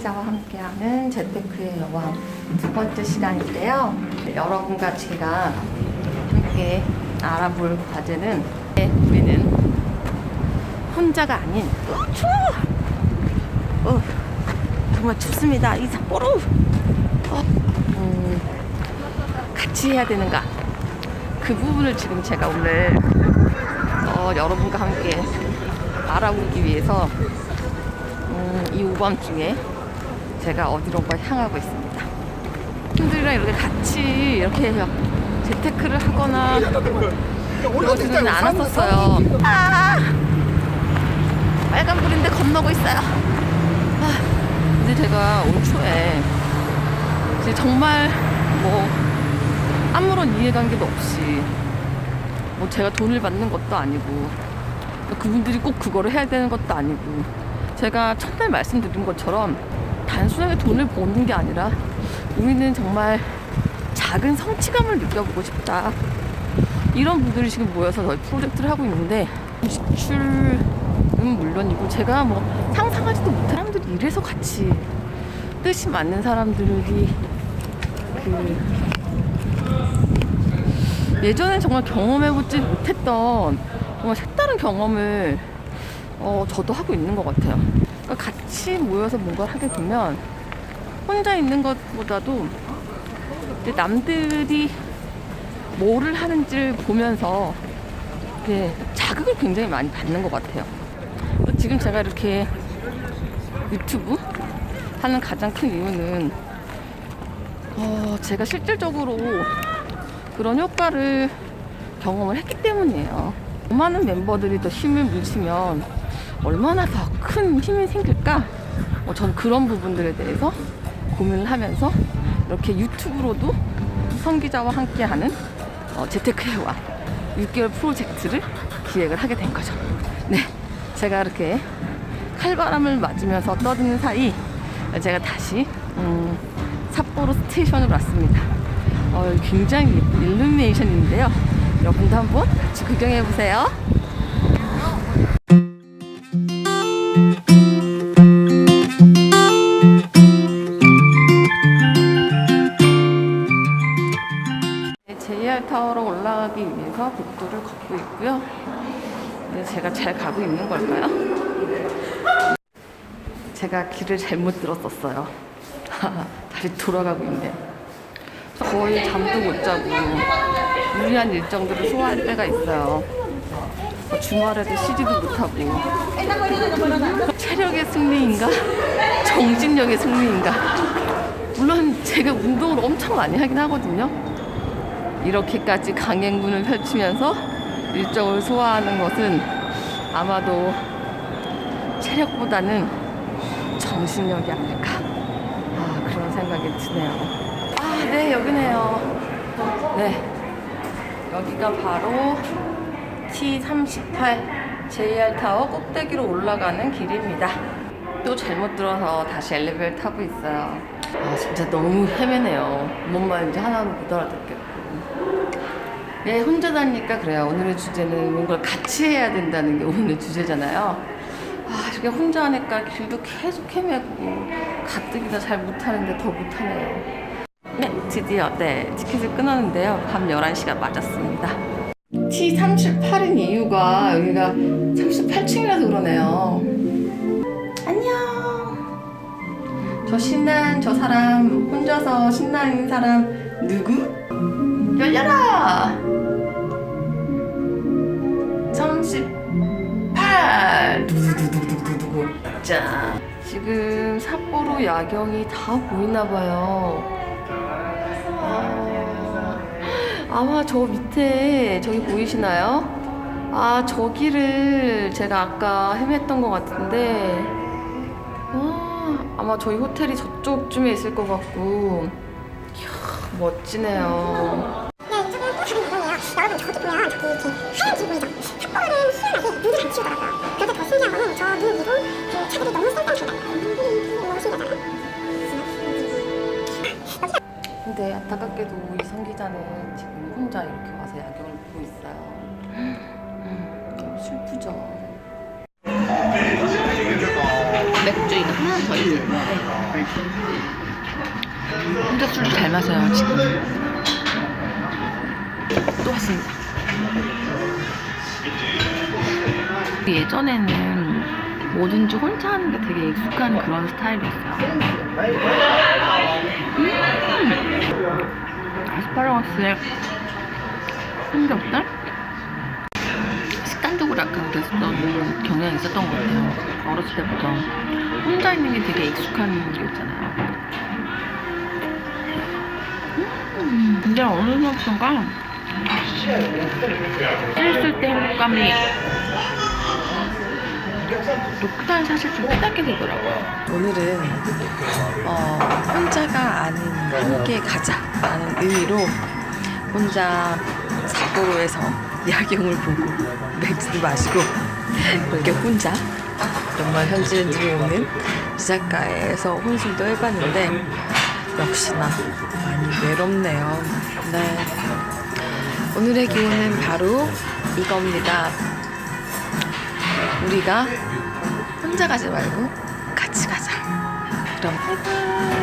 함께하는 재테크의 여왕 두 번째 시간인데요. 여러분과 제가 함께 알아볼 과제는 네, 우리는 혼자가 아닌 어, 추워! 어, 정말 춥습니다. 이 삿포로! 어, 음, 같이 해야 되는가? 그 부분을 지금 제가 오늘 어, 여러분과 함께 알아보기 위해서 음, 이 오밤중에 제가 어디론가 향하고 있습니다. 친구들이랑 이렇게 같이 이렇게 재테크를 하거나 그러지는 않았었어요. 아! 빨간불인데 건너고 있어요. 아, 근데 제가 올 초에 이제 정말 뭐 아무런 이해관계도 없이 뭐 제가 돈을 받는 것도 아니고 그분들이 꼭 그거를 해야 되는 것도 아니고 제가 첫날 말씀드린 것처럼 단순하게 돈을 버는 게 아니라 우리는 정말 작은 성취감을 느껴보고 싶다. 이런 분들이 지금 모여서 저희 프로젝트를 하고 있는데 지출은 물론이고 제가 뭐 상상하지도 못한 사람들이 이래서 같이 뜻이 맞는 사람들이 그 예전에 정말 경험해보지 못했던 정말 색다른 경험을 어, 저도 하고 있는 것 같아요. 같이 모여서 뭔가를 하게 되면 혼자 있는 것보다도 남들이 뭐를 하는지를 보면서 자극을 굉장히 많이 받는 것 같아요. 또 지금 제가 이렇게 유튜브 하는 가장 큰 이유는 어, 제가 실질적으로 그런 효과를 경험을 했기 때문이에요. 많은 멤버들이 더 힘을 묻히면 얼마나 더 큰 힘이 생길까? 어, 저는 그런 부분들에 대해서 고민을 하면서 이렇게 유튜브로도 성기자와 함께하는 어, 재테크회와 6개월 프로젝트를 기획을 하게 된 거죠. 네, 제가 이렇게 칼바람을 맞으면서 떠드는 사이 제가 다시 음, 삿포로 스테이션으로 왔습니다. 어, 굉장히 일루미네이션인데요. 여러분도 한번 같이 구경해 보세요. 걷고 있고요. 네, 제가 잘 가고 있는 걸까요? 제가 길을 잘못 들었었어요. 다시 돌아가고 있네요. 거의 잠도 못 자고 무리한 일정들을 소화할 때가 있어요. 뭐 주말에도 쉬지도 못하고 체력의 승리인가 정신력의 승리인가 물론 제가 운동을 엄청 많이 하긴 하거든요. 이렇게까지 강행군을 펼치면서 일정을 소화하는 것은 아마도 체력보다는 정신력이 아닐까 아, 그런 생각이 드네요. 아, 네, 여기네요. 네. 여기가 바로 T38 JR 타워 꼭대기로 올라가는 길입니다. 또 잘못 들어서 다시 엘리베이터 타고 있어요. 아, 진짜 너무 헤매네요. 뭔 말인지 하나도 못 알아듣겠고. 네, 혼자 다니니까 그래요. 오늘의 주제는 뭔가를 같이 해야 된다는 게 오늘 주제잖아요. 아, 이렇게 혼자 하니까 길도 계속 헤매고 가뜩이나 잘 못하는데 더 못하네요. 네, 드디어 네 티켓을 끊었는데요. 밤 11시가 맞았습니다. T38인 이유가 여기가 38층이라서 그러네요. 안녕. 저 신난 저 사람 혼자서 신나는 사람 누구? 열려라. 38. 두두두두두두두. 자, 지금 삿포로 야경이 다 보이나 봐요. 아, 아마 저 밑에 저기 보이시나요? 아 저기를 제가 아까 헤맸던 것 같은데 아, 아마 저희 호텔이 저쪽쯤에 있을 것 같고 이야, 멋지네요. 여러분 저기 보면 저기 이렇게 하얀 기분이죠. 탁구를 희한하게 눈을 안 치우더라고요. 신기하잖아요. 근데 안타깝게도 이성 기자는 지금 혼자 이렇게 와서 야경을 보고 있어요. 음, 너무 슬프죠. 네, 맥주이가 하나 더 있어요. 혼자 술을 잘 마셔요, 지금. 또 왔습니다. 예전에는 뭐든지 혼자 하는 게 되게 익숙한 그런 스타일이었어요. 음! 아스파라거스에 삼겹살? 식단적으로 약간 그랬었던 경향이 있었던 것 같아요. 어렸을 때부터 혼자 있는 게 되게 익숙한 게 있잖아요. 음, 근데 어느 순간부터가 찔했을 때 행복감이 녹탄 사실 좀 깨닫게 되더라고요. 오늘은 어, 혼자가 아닌 함께 가자라는 의미로 혼자 삿포로에서 야경을 보고 맥주를 마시고 이렇게 혼자 정말 현지인들이 오는 시작가에서 혼술도 해봤는데 역시나 많이 외롭네요. 네. 오늘의 기호는 바로 이겁니다. 우리가 혼자 가지 말고 같이 가자. 그럼 바이바이.